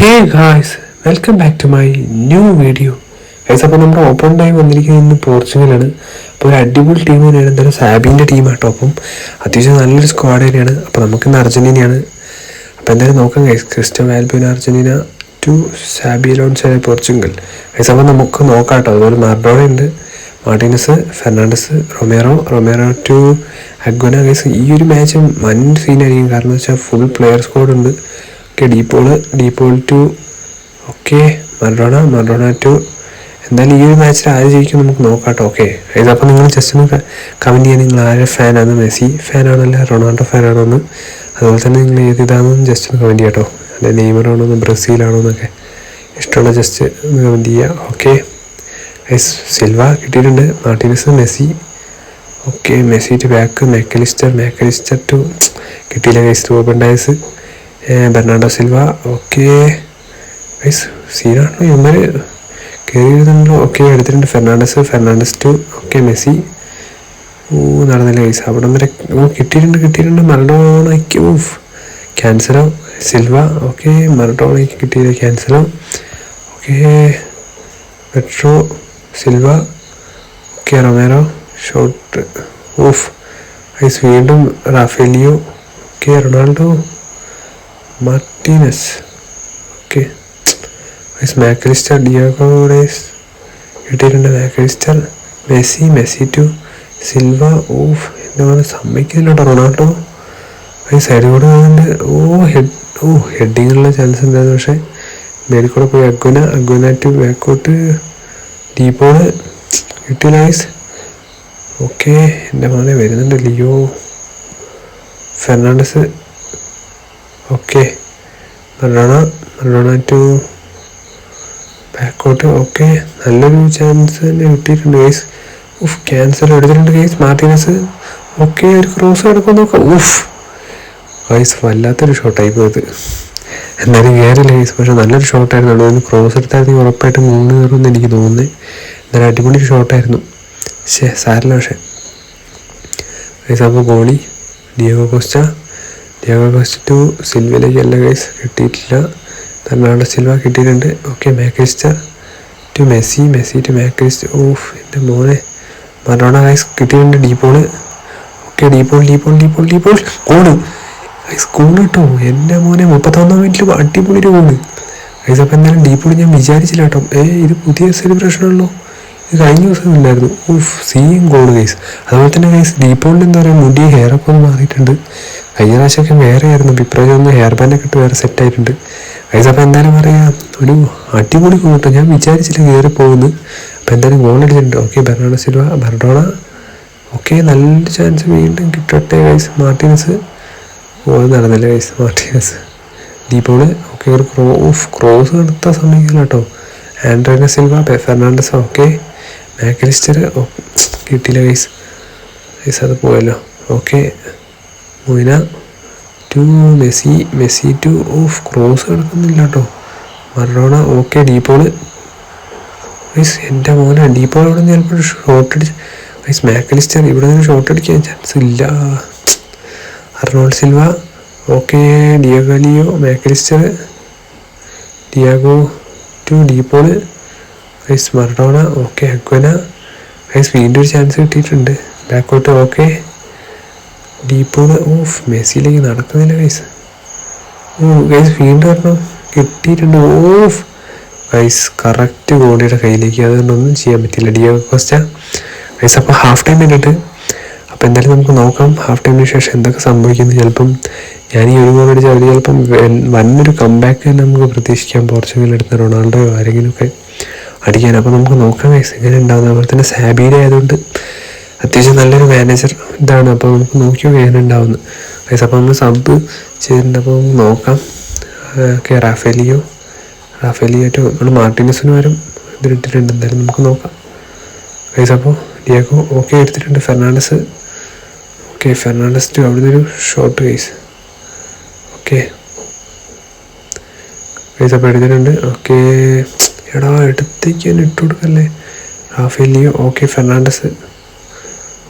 Hey guys welcome back to my new video guys അപ്പോൾ നമ്മുടെ open time വന്നിരിക്കുന്നത് ഇന്ന് പോർച്ചുഗലാണ്. അപ്പോൾ ഒരു അടിപൊളി ടീം തന്നെയാണ്. എന്തായാലും സാബിന്റെ ടീമാട്ടോ അപ്പം അത്യാവശ്യം നല്ലൊരു സ്ക്വാഡ് തന്നെയാണ്. അപ്പോൾ നമുക്കിന്ന് അർജന്റീനയാണ് അപ്പോൾ എന്തായാലും നോക്കാം ഗൈസ് ക്രിസ്റ്റ്യൻ വാൽബിൻ അർജന്റീന ടു സാബി ലോൺസ് പോർച്ചുഗൽ. ഗൈസ് അപ്പോൾ നമുക്ക് നോക്കാം കേട്ടോ. അതുപോലെ മാർഡോണ ഉണ്ട്. Martinez Fernandez Romero. Romero to അഗ്വന. Guys ഈ ഒരു മാച്ച് വൻ സീനായിരിക്കും കാരണം വെച്ചാൽ ഫുൾ പ്ലെയർ സ്ക്വാഡ് ഉണ്ട്. Okay De Paul De Paul to okay Maradona Maradona to എന്തായാലും ഈ ഒരു മാച്ചിൽ ആര് ജയിക്കും നമുക്ക് നോക്കാം കേട്ടോ ഓക്കെ ഇതപ്പോൾ നിങ്ങൾ ജസ്റ്റ് ഒന്ന് കമന്റ് ചെയ്യാൻ നിങ്ങൾ ആരെ ഫാനാണ് മെസ്സി ഫാനാണല്ല റൊണാൾഡോ ഫാനാണോ എന്ന് അതുപോലെ തന്നെ നിങ്ങൾ ഏത് ഇതാണെന്ന് ജസ്റ്റ് ഒന്ന് കമന്റ് ചെയ്യാട്ടോ. അല്ലെ നെയ്മറാണോ എന്ന് ബ്രസീലാണോ എന്നൊക്കെ ഇഷ്ടമുള്ള ജസ്റ്റ് ഒന്ന് കമന്റ് ചെയ്യുക ഓക്കെ എസ് സിൽവ കിട്ടിയിട്ടുണ്ട്. Martinez Messi. Okay Messi to back Mac Allister Mac Allister to കിട്ടിയില്ല guys Ruben Dias. Bernardo Silva okay. Guys സീനാണോ? ഇവന്മാർ കയറി ഓക്കെ എടുത്തിട്ടുണ്ട്. Fernandez Fernandez to. Okay Messi. Oh നടന്നില്ല ഗൈസ് അവിടെ വരെ ഓ കിട്ടിയിട്ടുണ്ട് കിട്ടിയിട്ടുണ്ട്. മറഡോണയ്ക്ക് ഓഫ് ക്യാൻസലോ. Silva okay. മറഡോണയ്ക്ക് കിട്ടിയില്ല Cancelo. Okay. Pedro Silva. Okay Romero. Shot. Of ഐസ് വീണ്ടും Rafael Leao. Okay Ronaldo. Martinez okay ice Mac Allister ഡിയാഗോഡേസ് കിട്ടിയിട്ടുണ്ട് Mac Allister Messi Messi to Silva of എന്താ പറയുക സമ്മതിക്കുന്നില്ല റൊണാൾഡോ ഐ സൈഡിൽ കൂടെ പോകുന്നുണ്ട് ഓ ഹെഡ് ഓ ഹെഡിങ്ങിനുള്ള ചാൻസ് ഉണ്ടായിരുന്നു പക്ഷേ മേലിൽ കൂടെ പോയി അഗ്വന അഗ്വന ടു ബാക്കോട്ട് ഡീപ്പോൾ യൂട്ടിലൈസ് ഓക്കെ എന്റെ മോനെ വരുന്നുണ്ട് Leo. Fernandez. Okay Maradona Maradona to ബാക്കോട്ട് ഓക്കെ നല്ലൊരു ചാൻസ് തന്നെ കിട്ടിയിട്ടുണ്ട് ഗൈസ് ഉഫ് ക്യാൻസർ എടുത്തിട്ടുണ്ട് ഗൈസ് മാർട്ടിനസ്. ഓക്കെ ഒരു ക്രോസ് കിടക്കാൻ നോക്കാം. ഉഫ് ഗൈസ് വല്ലാത്തൊരു ഷോട്ടായി പോയത് എന്നാലും കയറില്ല ഗൈസ് പക്ഷെ നല്ലൊരു ഷോട്ടായിരുന്നു അവിടെ ക്രോസ് എടുത്തായിരുന്നു. ഉറപ്പായിട്ടും മൂന്ന് കയറുമെന്ന് എനിക്ക് തോന്നുന്നത് എന്നാലും അടിപൊളി ഷോട്ടായിരുന്നു ശേ സാരല്ല പക്ഷേ. ഗൈസ് അപ്പോൾ goalie. Diogo Costa first to സിൽവയിലേക്ക് അല്ല ഗൈസ് കിട്ടിയിട്ടില്ല. ഫെർണാണ്ടോ സിൽവ കിട്ടിയിട്ടുണ്ട്. Okay Mac Allister to Messi Messi to Mac Allister of എന്റെ മോനെ. മറോണ ഗൈസ് കിട്ടിയിട്ടുണ്ട് De Paul okay De Paul De Paul De Paul De Paul cone guys goal കിട്ടും. എന്റെ മോനെ മുപ്പത്തൊന്നാം മിനിറ്റിൽ അടിപൊളി ഒരു കോണ് ഗൈസ് അപ്പോൾ എന്തായാലും ഡീപോൾ ഞാൻ വിചാരിച്ചില്ല കേട്ടോ. ഏ ഇത് പുതിയ സെലിബ്രേഷൻ ആണല്ലോ. ഇത് കഴിഞ്ഞ ദിവസം ഉണ്ടായിരുന്നു. ഓഫ് സീയും ഗോൾ ഗൈസ് അതുപോലെ തന്നെ ഗൈസ് ഡീപോളിന്റെ എന്താ പറയുക മുടി ഹെയർ ഒന്ന് മാറിയിട്ടുണ്ട്. കഴിഞ്ഞ പ്രാവശ്യമൊക്കെ വേറെ ആയിരുന്നു. അഭിപ്രായം ഒന്ന് ഹെയർ ബാൻഡൊക്കെ ഇട്ട് വേറെ സെറ്റ് ആയിട്ടുണ്ട്. ഗൈസ് അപ്പോൾ എന്തായാലും പറയാം. ഒരു അടിപൊളി കൂട്ടോ ഞാൻ വിചാരിച്ചില്ല കയറി പോകുന്നു. അപ്പോൾ എന്തായാലും ഗോൾ അടിച്ചിട്ടുണ്ട്. ഓക്കെ ബെർണാഡോ സിൽവ ബെർഡോണ ഓക്കെ നല്ല ചാൻസ് വീണ്ടും കിട്ടട്ടെ ഗൈസ് മാർട്ടിനസ്. അത് നടന്നില്ല guys Martinez. De Paul. Okay ഒരു ക്രോ ഓഫ് ക്രോസ് നടത്താൻ സമയം കേട്ടോ ആൻഡ്രോയിന Silva Fernandes. Okay Mac Allister കിട്ടിയില്ല ഗൈസ് ഗൈസ് അത് പോയല്ലോ. ഓക്കെ മൊയ്ന ടു മെസ്സി മെസ്സി ടു ഓഫ് ക്രോസ് കിടക്കുന്നില്ല കേട്ടോ മറഡോണ ഓക്കെ ഡീപോൾ. ഗൈസ് എന്റെ മോനെ ഡീപോൾ ഇവിടെ നിന്ന് ചിലപ്പോൾ ഷോട്ട് അടിച്ച് ഗൈസ് മാക്കലിസ്റ്റർ ഇവിടെ നിന്ന് ഷോട്ട് അടിക്കാൻ ചാൻസ് ഇല്ല. Arnold Silva okay ഡിയാഗോലിയോ Mac Allister. Diego to De Paul. Guys Maradona okay Acuna guys വീണ്ടും ഒരു ചാൻസ് കിട്ടിയിട്ടുണ്ട്. ബാക്കോട്ട് ഓക്കെ. ഡീപ്പോണ് ഓഫ് മെസ്സിയിലേക്ക് നടക്കുന്നില്ല ഗൈസ് ഓ ഗൈസ് വീണ്ടും വരണം കിട്ടിയിട്ടുണ്ട്. ഓഫ് ഗൈസ് കറക്റ്റ് ഗോളിയുടെ കയ്യിലേക്ക്. അതുകൊണ്ടൊന്നും ചെയ്യാൻ പറ്റില്ല ഡിയോ കോസ്റ്റ ഗൈസ് അപ്പോൾ ഹാഫ് ടൈം കഴിഞ്ഞിട്ട് അപ്പോൾ എന്തായാലും നമുക്ക് നോക്കാം. ഹാഫ് ടൈമിന് ശേഷം എന്തൊക്കെ സംഭവിക്കുന്നു. ചിലപ്പം ഞാൻ ഈ ഒരു ഗോൾ അടിച്ചാൽ അവർ ചിലപ്പം വന്നൊരു കമ്പാക്ക് തന്നെ നമുക്ക് പ്രതീക്ഷിക്കാം. പോർച്ചുഗൽ എടുത്ത റൊണാൾഡോ ആരെങ്കിലുമൊക്കെ അടിക്കാൻ. അപ്പോൾ നമുക്ക് നോക്കാം ഗൈസ് എങ്ങനെ ഉണ്ടാകുന്ന അതുപോലെ തന്നെ സാബീഡ് ആയതുകൊണ്ട് അത്യാവശ്യം നല്ലൊരു മാനേജർ ഇതാണ്. അപ്പോൾ നമുക്ക് നോക്കി വേണുണ്ടാവുന്നു. പൈസ അപ്പോൾ നമ്മൾ സബ് ചെയ്തിട്ടുണ്ട് അപ്പോൾ നോക്കാം. ഓക്കെ റാഫേലിയോ. റാഫേലിയോ ടു നമ്മൾ മാർട്ടിനസിന് വരും ഇതിലിട്ടിട്ടുണ്ട് എന്തായാലും നമുക്ക് നോക്കാം. ഗൈസ് അപ്പോൾ ഡിയാക്കോ ഓക്കെ എടുത്തിട്ടുണ്ട്. ഫെർണാണ്ടസ് ഓക്കെ ഫെർണാണ്ടസ് ടു അവിടെ നിന്നൊരു ഷോട്ട് ഗൈസ് ഓക്കെ ഗൈസ് അപ്പോൾ എടുത്തിട്ടുണ്ട്. ഓക്കെ എടാ എടുത്തേക്ക് ഇട്ടു ഇട്ട് കൊടുക്കല്ലേ റാഫേലിയോ ഓക്കെ ഫെർണാണ്ടസ്.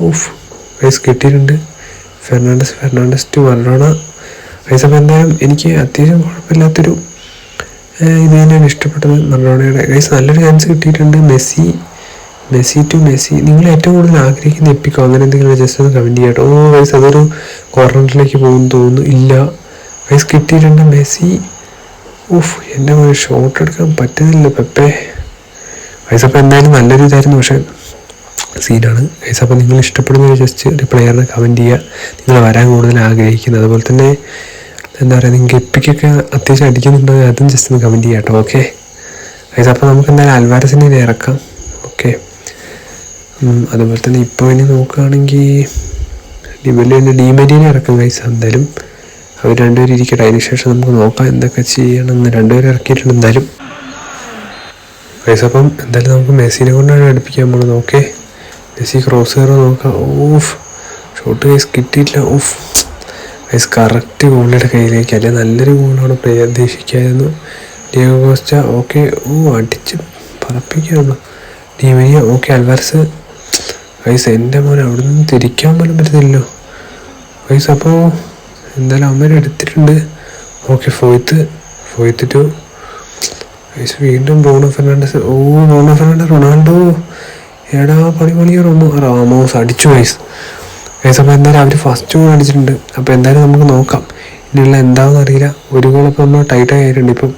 ഓഫ്. റൈസ് കിട്ടിയിട്ടുണ്ട്. Fernandez Fernandez to Maradona Rice അപ്പോൾ എന്തായാലും എനിക്ക് അത്യാവശ്യം കുഴപ്പമില്ലാത്തൊരു ഇത് തന്നെയാണ് ഇഷ്ടപ്പെട്ടത് മറഡോണയുടെ. റൈസ് നല്ലൊരു ചാൻസ് കിട്ടിയിട്ടുണ്ട്. Messi Messi to Messi. നിങ്ങൾ ഏറ്റവും കൂടുതൽ ആഗ്രഹിക്കുന്ന എപ്പിക്കോ അങ്ങനെ എന്തെങ്കിലും ജസ്റ്റ് ഒന്ന് കമന്റ് ചെയ്യട്ടോ. ഓ ഗൈസ് അതൊരു കോർണറിലേക്ക് പോകുമെന്ന് തോന്നുന്നു. ഇല്ല. ഗൈസ് കിട്ടിയിട്ടുണ്ട് മെസ്സി. ഓഫ് എന്റെ ഒരു ഷോട്ട് എടുക്കാൻ പറ്റുന്നില്ല പെപ്പേ. അപ്പോൾ എന്തായാലും നല്ലൊരു ഇതായിരുന്നു. പക്ഷേ സീനാണ്. ഗൈസ് അപ്പോൾ നിങ്ങൾ ഇഷ്ടപ്പെടുന്ന ഒരു ജസ്റ്റ് ഒരു പ്ലെയറിനെ കമന്റ് ചെയ്യുക. നിങ്ങൾ വരാൻ കൂടുതൽ ആഗ്രഹിക്കുന്നത് അതുപോലെ തന്നെ എന്താ പറയുക നിങ്ങൾക്ക് എപ്പിക്കൊക്കെ അത്യാവശ്യം അടിക്കുന്നുണ്ടോ അതും ജസ്റ്റ് ഒന്ന് കമന്റ് ചെയ്യാം കേട്ടോ. ഓക്കെ ഗൈസ് അപ്പോൾ നമുക്ക് എന്തായാലും അൽവാരസിനെ ഇറക്കാം. ഓക്കെ അതുപോലെ തന്നെ ഇപ്പോൾ ഇനി നോക്കുകയാണെങ്കിൽ ഡിബലിന്റെ ഡിമെരീനെ ഇറക്കാം ഗൈസ് എന്തായാലും. അവർ രണ്ടുപേരും ഇരിക്കട്ടെ. അതിന് ശേഷം നമുക്ക് നോക്കാം എന്തൊക്കെ ചെയ്യണമെന്ന്. രണ്ടുപേരും ഇറക്കിയിട്ടുണ്ട് എന്തായാലും. ഗൈസ് അപ്പം എന്തായാലും നമുക്ക് മെസ്സിനെ കൊണ്ടാണ് അടുപ്പിക്കാൻ പോകുന്നത്. ഓക്കെ മെസ്സി ക്രോസ് കയറി നോക്കാം. ഓഫ് ഷോട്ട് കൈസ് കിട്ടിയില്ല ഓഫ് കൈസ് കറക്റ്റ് ഗോളിയുടെ കയ്യിലേക്ക്. അല്ലെ? നല്ലൊരു ഗോളാണ് പ്രതീക്ഷിക്കായിരുന്നു ഡിയോ കോസ്റ്റ ഓക്കെ ഓ അടിച്ച് പറപ്പിക്കുകയാണ്. ഡിമിനിയ ഓക്കെ അൽവാർസ് ഗൈസ് എന്റെ മോനെ അവിടെ നിന്ന് തിരിക്കാൻ പോലും പറ്റുന്നില്ലല്ലോ ഗൈസ് അപ്പോൾ എന്തായാലും അമ്മ എടുത്തിട്ടുണ്ട്. ഓക്കെ ഫോയ്ത്ത് ഫോയ്ത്ത് ടു വീണ്ടും ബ്രൂണോ ഫെർണാണ്ടസ് ഓ ബ്രൂണോ ഫെർണാണ്ടസ് റൊണാൾഡോ എടാ പണി പണിയാ റോമോ റാമോസ് അടിച്ചു വൈസ് ഗൈസ് അപ്പോൾ എന്തായാലും അവർ ഫസ്റ്റ് ഗോൾ അടിച്ചിട്ടുണ്ട്. അപ്പോൾ എന്തായാലും നമുക്ക് നോക്കാം. ഇനിയുള്ള എന്താണെന്ന് അറിയില്ല. ഒരു ഗോൾ ഇപ്പോൾ നമ്മൾ ടൈറ്റ് ആയിട്ടുണ്ട്. ഇപ്പം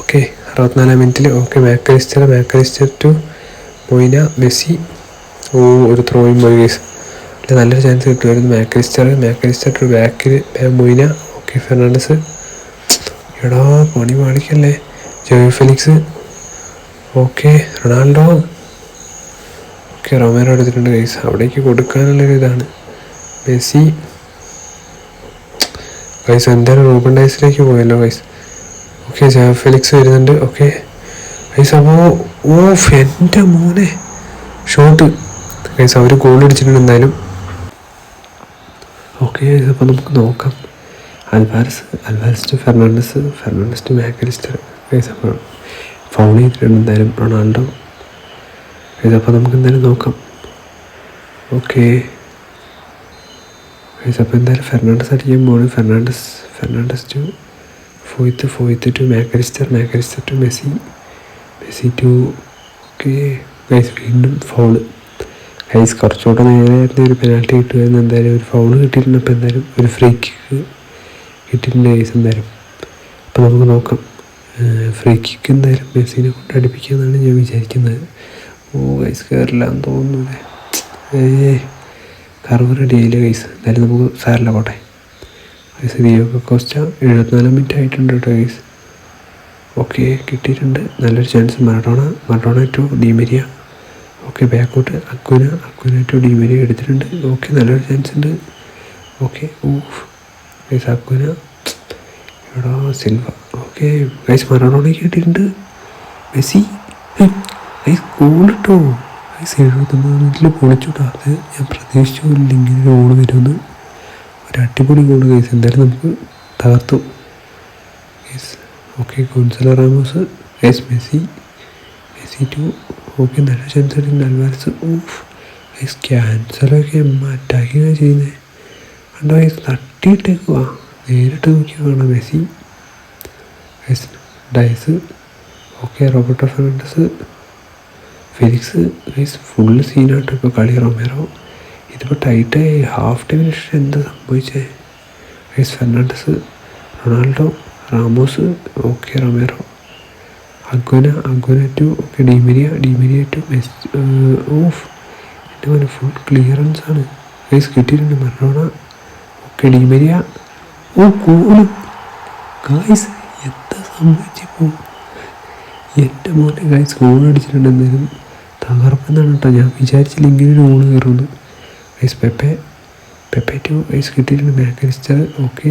ഓക്കെ അറുപത്തിനാലാം മിനിറ്റിൽ okay Mac Allister Mac Allister to Moina Messi ഓ ഒരു ത്രോയും പോയി ഗൈസ് അല്ലെ നല്ലൊരു ചാൻസ് കിട്ടുമായിരുന്നു. Mac Allister Mac Allister to ബാക്കിൽ മൊയ്ന ഓക്കെ ഫെർണാണ്ടസ് എടാ പണി പാടിക്കല്ലേ Joao Felix okay Ronaldo. Okay Romero എടുത്തിട്ടുണ്ട് ഗൈസ് അവിടേക്ക് കൊടുക്കാനുള്ളൊരു ഇതാണ്. മെസ്സി. ഗൈസ് എന്തായാലും റൂബൻ ഡൈസിലേക്ക് പോയല്ലോ ഗൈസ് ഓക്കെ ജാ ഫെലിക്സ് വരുന്നുണ്ട്. ഓക്കെ ഗൈസ് അപ്പോൾ ഓ എന്റെ മോനെ. ഷോട്ട് ഗൈസ് അവർ ഗോൾ അടിച്ചിട്ടുണ്ട് എന്തായാലും. ഓക്കെ അപ്പോൾ നമുക്ക് നോക്കാം. Alvarez Alvarez to Fernandes Fernandes to Mac Allister guys അപ്പോൾ ഫൗൾ ചെയ്തിട്ടുണ്ട് എന്തായാലും റൊണാൾഡോ. ഗൈസ് അപ്പോൾ നമുക്ക് എന്തായാലും നോക്കാം. ഓക്കെ. അപ്പോൾ എന്തായാലും ഫെർണാണ്ടസ് അടിക്കാൻ പോകണം Fernandes Fernandes to Foyth Foyth to Mac Allister Mac Allister to Messi Messi to okay. Guys വീണ്ടും ഫൗൾ ഗൈസ് കുറച്ചുകൂടെ നേരെയായിരുന്നു ഒരു പെനാൽറ്റി കിട്ടുമായിരുന്നു എന്തായാലും ഒരു ഫൗൾ കിട്ടിയിട്ടുണ്ട്. അപ്പോൾ എന്തായാലും ഒരു ഫ്രീ കിക്ക് കിട്ടിയിട്ടുണ്ട് ഗൈസ് എന്തായാലും. അപ്പോൾ നമുക്ക് നോക്കാം. ഫ്രീ കിക്ക് എന്തായാലും മെസ്സിനെ കൊണ്ട് അടുപ്പിക്കാമെന്നാണ് ഞാൻ വിചാരിക്കുന്നത്. ഓ ഗൈസ് കയറില്ല എന്ന് തോന്നുന്നു ഏ കർവ് റെഡി ആയില്ല ഗൈസ് എന്തായാലും നമുക്ക് സാറില്ല പോട്ടെ. ഗൈസ് വിയോഗ കോസ്റ്റ എഴുപത്തിനാല് മിനിറ്റ് ആയിട്ടുണ്ട് കേട്ടോ ഗൈസ് ഓക്കെ കിട്ടിയിട്ടുണ്ട്. നല്ലൊരു chance Maradona Maradona to Di Maria. Okay ബാക്കോട്ട് അക്വന അക്വന ടു ഡിമെരിയ എടുത്തിട്ടുണ്ട്. ഓക്കെ നല്ലൊരു ചാൻസ് ഉണ്ട്. ഓക്കെ ഊഫ് ഗൈസ് അക്വന. എടാ സിൽവ ഓക്കെ ഗൈസ് മറഡോണ കിട്ടിയിട്ടുണ്ട്. മെസ്സി. ഐ ഗൈസ് എഴുപത്തൊമ്പത് മിനിറ്റിൽ പൊളിച്ചുട്ടോ അത് ഞാൻ പ്രതീക്ഷിച്ചു പോലില്ല ഇങ്ങനെ ഒരു ഗോൾ വരുമെന്ന് ഒരു അടിപൊളി ഗോൾ കേസ് എന്തായാലും നമുക്ക് തകർത്തു. കേസ് ഓക്കെ ഗോൺസലോ റാമോസ് എസ് മെസ്സി മെസ്സി ടു ഓക്കെ നല്ല ചാൻസ് എടുക്കുന്നുണ്ട് അൽവാരസ് ഓഫ് ഐസ് ക്യാൻസലൊക്കെ അറ്റാക്കിങ് ചെയ്യുന്നത് കണ്ടോ ഗൈസ് തട്ടിയിട്ടേക്കുവാ നേരിട്ട് നോക്കി കാണാം മെസ്സി ഐസ് dyes okay Roberto Fernandez Felix guys full സീനായിട്ട് ഇപ്പോൾ കളി റൊമേറോ ഇതിപ്പോൾ ടൈറ്റായി ഹാഫ് ടൈമിന് ശേഷം എന്താ സംഭവിച്ചേ? Guys Fernandes Ronaldo Ramos okay Romero Acuna Acuna to okay Di Maria Di Maria to mess of. എന്റെ പോലെ ഫുൾ ക്ലിയറൻസ് ആണ്. ഗൈസ് കിട്ടിയിട്ടുണ്ട്. മറോണ ഓക്കെ ഡിമിരിയ ഓ കൂലും ഗൈസ് എന്താ സംഭവിച്ചിപ്പോൾ എന്റെ മോനെ ഗോൾ അടിച്ചിട്ടുണ്ട് തകർപ്പെന്നാണ് കേട്ടോ. ഞാൻ വിചാരിച്ചില്ല ഇങ്ങനെ ഒരു ഗോൾ കയറുമെന്ന്. വൈസ് പെപ്പെ പെപ്പെ ടു ഗൈസ് കിട്ടിയിട്ടുണ്ട്. Mac Allister okay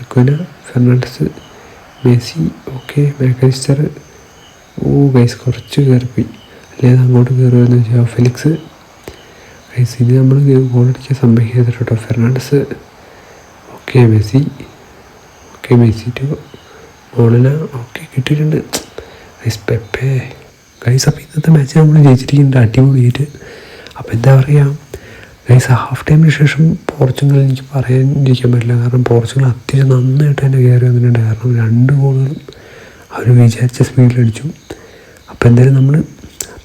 Acuna Fernandes Messi okay Mac Allister ഓ ഗൈസ് കുറച്ച് കയറിപ്പോയി. അല്ലാതെ അങ്ങോട്ട് കയറുമെന്ന് വെച്ചാൽ ഫെലിക്സ് ഗൈസ് ഇനി നമ്മൾ ഗോൾ അടിക്കാൻ സംഭവിക്കരുത് കേട്ടോ. Fernandes okay Messi okay Messi to Molina okay കിട്ടിയിട്ടുണ്ട്. ഐസ് പെപ്പെ ഗൈസ് അപ്പോൾ ഇന്നത്തെ മാച്ച് നമ്മൾ ജയിച്ചിരിക്കുന്നുണ്ട് അടിപൊളിയായിട്ട്. അപ്പോൾ എന്താ പറയുക ഗൈസ് ഹാഫ് ടൈമിന് ശേഷം പോർച്ചുഗൽ എനിക്ക് പറയാനിരിക്കാൻ പറ്റില്ല. കാരണം പോർച്ചുഗൽ അത്യാവശ്യം നന്നായിട്ട് തന്നെ കയറി വന്നിട്ടുണ്ട്. കാരണം രണ്ട് ഗോളുകളും അവർ വിചാരിച്ച സ്പീഡിലടിച്ചു അപ്പോൾ എന്തായാലും നമ്മൾ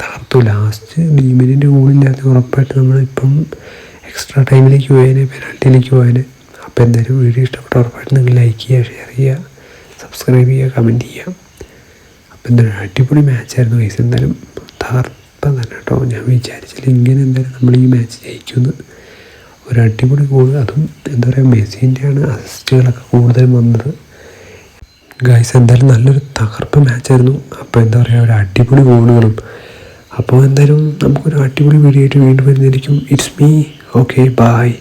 തകർത്തു. ലാസ്റ്റ് ഡീമിനിന്റെ ഗോളില്ലാത്ത ഉറപ്പായിട്ട് നമ്മൾ ഇപ്പം എക്സ്ട്രാ ടൈമിലേക്ക് പോയതിന് പെനാൽറ്റിയിലേക്ക് പോയതിന് അപ്പോൾ എന്തായാലും വീഡിയോ ഇഷ്ടപ്പെട്ട ഉറപ്പായിട്ട് നിങ്ങൾ ലൈക്ക് ചെയ്യുക ഷെയർ ചെയ്യുക സബ്സ്ക്രൈബ് ചെയ്യുക കമന്റ് ചെയ്യുക. എന്തായാലും അടിപൊളി മാച്ചായിരുന്നു ഗൈസ് എന്തായാലും തകർപ്പം തന്നെ കേട്ടോ. ഞാൻ വിചാരിച്ചില്ല ഇങ്ങനെ എന്തായാലും നമ്മൾ ഈ മാച്ച് ജയിക്കുമെന്ന്. ഒരു അടിപൊളി ഗോൾ അതും എന്താ പറയുക മെസ്സിന്റെയാണ് അസിസ്റ്റുകളൊക്കെ കൂടുതലും വന്നത്. ഗൈസ് എന്തായാലും നല്ലൊരു തകർപ്പ് മാച്ചായിരുന്നു അപ്പോൾ എന്താ പറയുക ഒരു അടിപൊളി ഗോളുകളും അപ്പോൾ എന്തായാലും നമുക്കൊരു അടിപൊളി വീഡിയോ ആയിട്ട് വീണ്ടും വരുന്നതായിരിക്കും. It's me okay bye